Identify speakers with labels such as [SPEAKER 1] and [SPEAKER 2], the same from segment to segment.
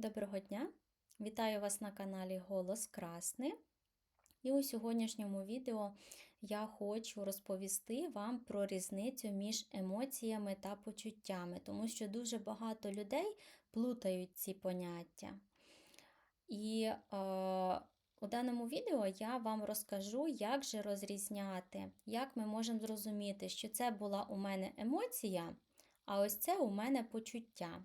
[SPEAKER 1] Доброго дня! Вітаю вас на каналі Голос Красни. І у сьогоднішньому відео я хочу розповісти вам про різницю між емоціями та почуттями, тому що дуже багато людей плутають ці поняття. І е, у даному відео я вам розкажу, як же розрізняти, як ми можемо зрозуміти, що це була у мене емоція, а ось це у мене почуття.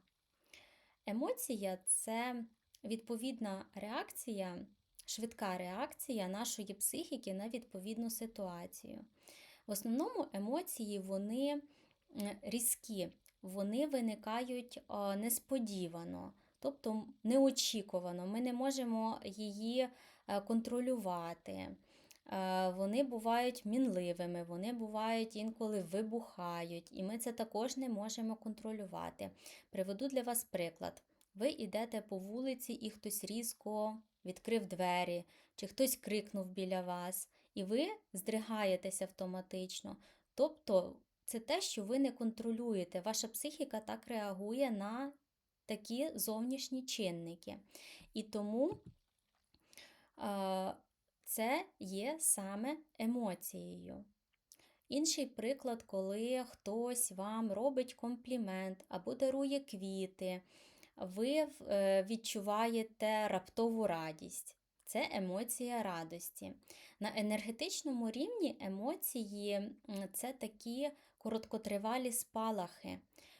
[SPEAKER 1] Емоція це відповідна реакція, швидка реакція нашої психіки на відповідну ситуацію. В основному емоції вони різкі, вони виникають несподівано, тобто неочікувано. Ми не можемо її е, контролювати. Е, Вони бувають мінливими, вони бувають інколи вибухають, і ми це також не можемо контролювати. Приведу для вас приклад. Ви йдете по вулиці, і хтось різко відкрив двері, чи хтось крикнув біля вас, і ви здригаєтеся автоматично. Тобто це те, що ви не контролюєте. Ваша психіка так реагує на такі зовнішні чинники. І тому е, це є саме емоцією. Інший приклад, коли хтось вам робить комплімент або дарує квіти, ви е, відчуваєте раптову радість. Це емоція радості. На енергетичному рівні емоції це такі короткотривалі спалахи.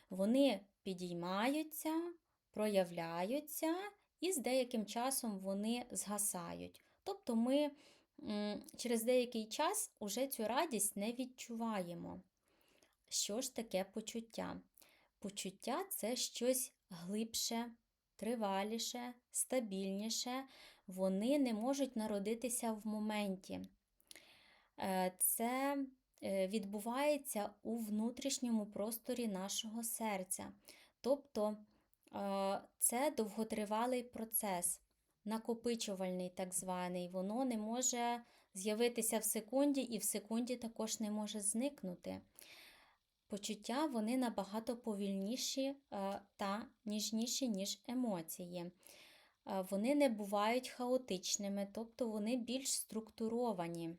[SPEAKER 1] Вони підіймаються, проявляються і з деяким часом вони згасають. Тобто ми через деякий час уже цю радість не відчуваємо. Що ж таке почуття? Почуття це щось глибше, триваліше, стабільніше. Вони не можуть народитися в моменті. Е, Це е, відбувається у внутрішньому просторі нашого серця. Тобто е, це довготривалий процес, накопичувальний так званий. Воно не може з'явитися в секунді і в секунді також не може зникнути. Почуття вони набагато повільніші е, та ніжніші, ніж емоції. Е, Вони не бувають хаотичними, тобто вони більш структуровані.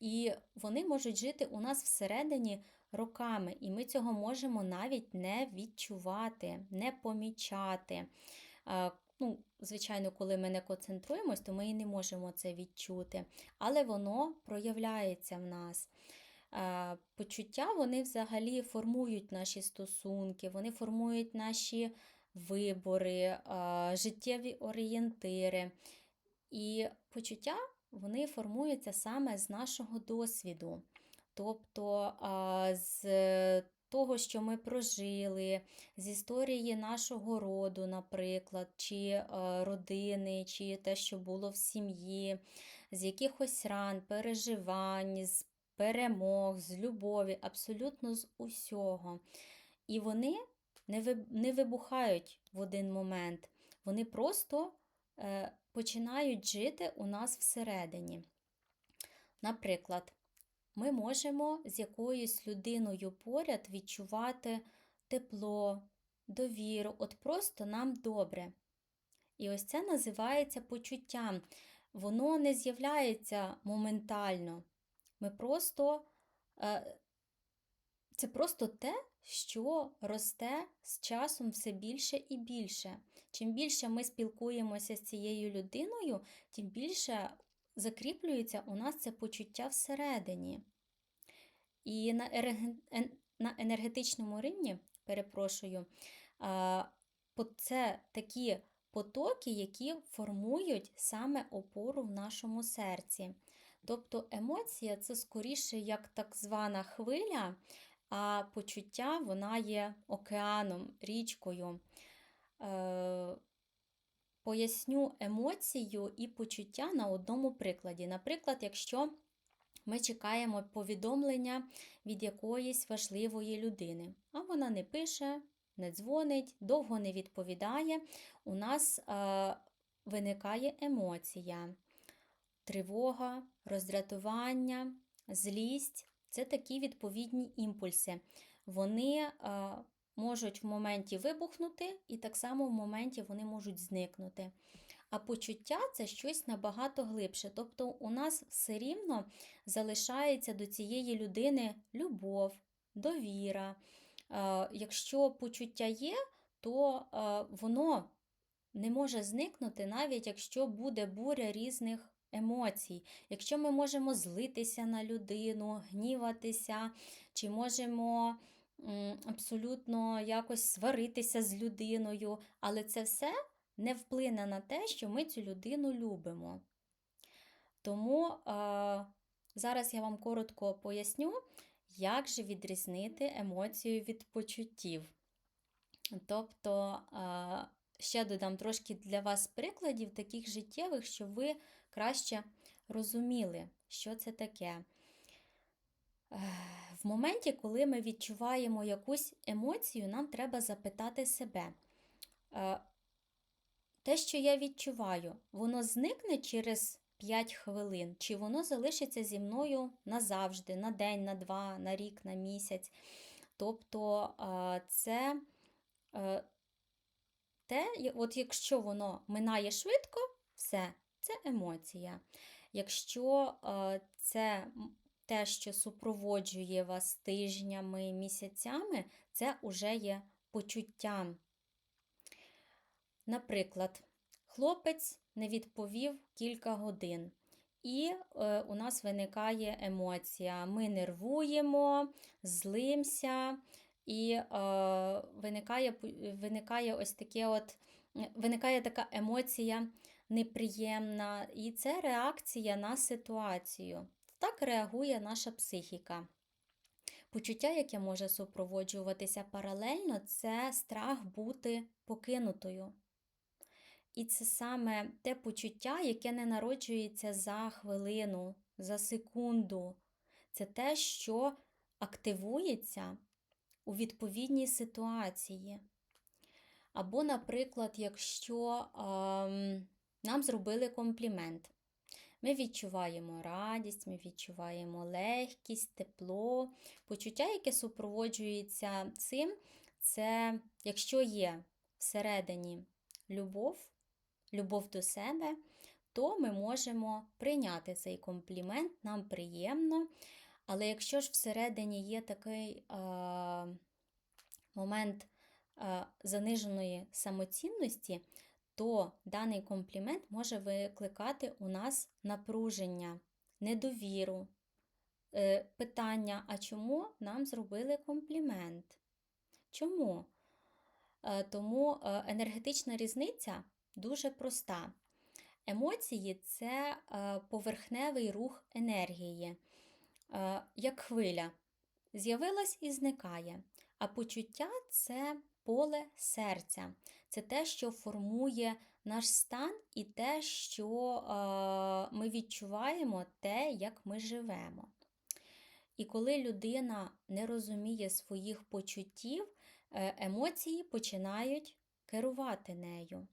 [SPEAKER 1] І вони можуть жити у нас всередині роками, і ми цього можемо навіть не відчувати, не помічати. Е, Ну, звичайно, коли ми не концентруємось, то ми і не можемо це відчути, але воно проявляється в нас. Почуття вони взагалі формують наші стосунки, вони формують наші вибори, життєві орієнтири. І почуття вони формуються саме з нашого досвіду. Тобто з того, що ми прожили, з історії нашого роду, наприклад, чи е, родини, чи те, що було в сім'ї, з якихось ран, переживань, з перемог, з любові, абсолютно з усього. І вони не ви- не вибухають в один момент. Вони просто е, починають жити у нас всередині. Наприклад, ми можемо з якоюсь людиною поряд відчувати тепло, довіру, от просто нам добре. І ось це називається почуттям. Воно не з'являється моментально. Ми просто, е, це просто те, що росте з часом все більше і більше. Чим більше ми спілкуємося з цією людиною, тим більше закріплюється у нас це почуття всередині. І на, на енергетичному рівні, перепрошую, це такі потоки, які формують саме опору в нашому серці. Тобто емоція це скоріше як так звана хвиля, а почуття вона є океаном, річкою. Поясню емоцію і почуття на одному прикладі. Наприклад, якщо ми чекаємо повідомлення від якоїсь важливої людини, а вона не пише, не дзвонить, довго не відповідає, у нас е, виникає емоція, тривога, роздратування, злість це такі відповідні імпульси. Вони е, можуть в моменті вибухнути, і так само в моменті вони можуть зникнути. А почуття це щось набагато глибше. Тобто у нас все рівно залишається до цієї людини любов, довіра. Е, Якщо почуття є, то е, воно не може зникнути, навіть якщо буде буря різних емоцій. Якщо ми можемо злитися на людину, гніватися, чи можемо абсолютно якось сваритися з людиною, але це все не вплине на те, що ми цю людину любимо. Тому зараз я вам коротко поясню, як же відрізнити емоцію від почуттів. Тобто, ще додам трошки для вас прикладів таких життєвих, щоб ви краще розуміли, що це таке. В моменті, коли ми відчуваємо якусь емоцію, нам треба запитати себе. е, Те, що я відчуваю, воно зникне через 5 хвилин, чи воно залишиться зі мною назавжди, на день, на два, на рік, на місяць. Тобто е, це е, те, от якщо воно минає швидко, все, це емоція. Якщо це те, що супроводжує вас тижнями, місяцями, це вже є почуттям. Наприклад, хлопець не відповів кілька годин, і е, у нас виникає емоція. Ми нервуємо, злимся, і е, виникає, виникає ось таке от, виникає така емоція неприємна, і це реакція на ситуацію. Так реагує наша психіка. Почуття, яке може супроводжуватися паралельно, це страх бути покинутою. І це саме те почуття, яке не народжується за хвилину, за секунду. Це те, що активується у відповідній ситуації. Або, наприклад, якщо ем, нам зробили комплімент, ми відчуваємо радість, ми відчуваємо легкість, тепло. Почуття, яке супроводжується цим, це якщо є всередині любов, любов до себе, то ми можемо прийняти цей комплімент, нам приємно. Але якщо ж всередині є такий е, момент е, заниженої самоцінності, то даний комплімент може викликати у нас напруження, недовіру, е, питання, а чому нам зробили комплімент? Чому? Е, Тому е, енергетична різниця дуже проста. Емоції це поверхневий рух енергії, як хвиля. З'явилась і зникає. А почуття це поле серця. Це те, що формує наш стан, і те, що е, ми відчуваємо, те, як ми живемо. І коли людина не розуміє своїх почуттів, е, емоції починають керувати нею.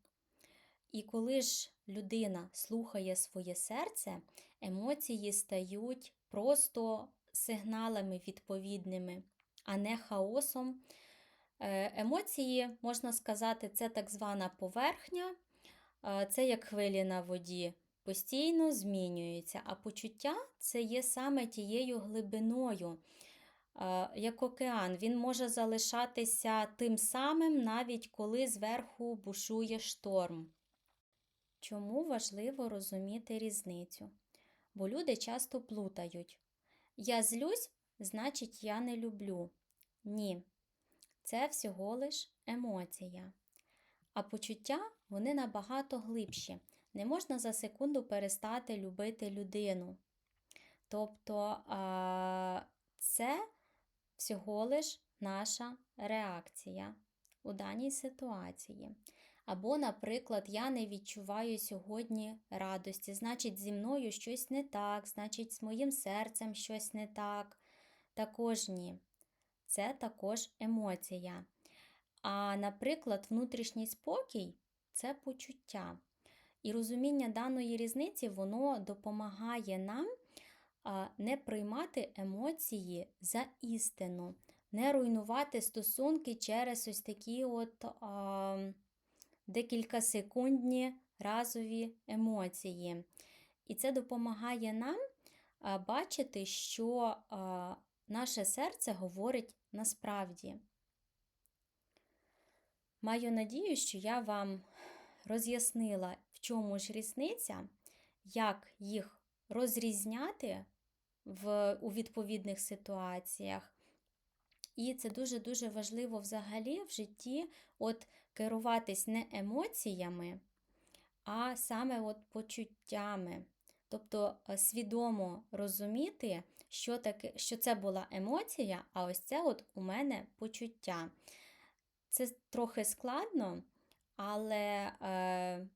[SPEAKER 1] І коли ж людина слухає своє серце, емоції стають просто сигналами відповідними, а не хаосом. Е, Емоції, можна сказати, це так звана поверхня, е, це як хвилі на воді, постійно змінюються, а почуття це є саме тією глибиною, е, як океан. Він може залишатися тим самим, навіть коли зверху бушує шторм. Чому важливо розуміти різницю? Бо люди часто плутають. Я злюсь, значить, я не люблю. Ні, це всього лиш емоція. А почуття вони набагато глибші. Не можна за секунду перестати любити людину. Тобто це всього лиш наша реакція у даній ситуації. Або, наприклад, я не відчуваю сьогодні радості, значить, зі мною щось не так, значить, з моїм серцем щось не так. Також ні. Це також емоція. А, наприклад, внутрішній спокій це почуття. І розуміння даної різниці воно допомагає нам не приймати емоції за істину, не руйнувати стосунки через ось такі от а, декілька секундні разові емоції. І це допомагає нам бачити, що наше серце говорить насправді. Маю надію, що я вам роз'яснила, в чому ж різниця, як їх розрізняти в, у відповідних ситуаціях. І це дуже-дуже важливо взагалі в житті от керуватись не емоціями, а саме от почуттями. Тобто е, свідомо розуміти, що, таке, що це була емоція, а ось це от у мене почуття. Це трохи складно, але е,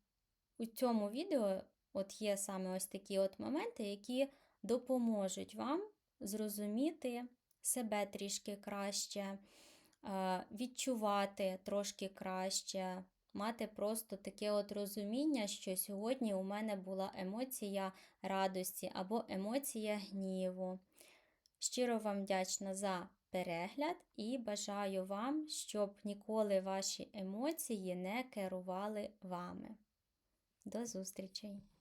[SPEAKER 1] у цьому відео от є саме ось такі от моменти, які допоможуть вам зрозуміти себе трішки краще, е, відчувати трошки краще, мати просто таке от розуміння, що сьогодні у мене була емоція радості або емоція гніву. Щиро вам вдячна за перегляд і бажаю вам, щоб ніколи ваші емоції не керували вами. До зустрічей!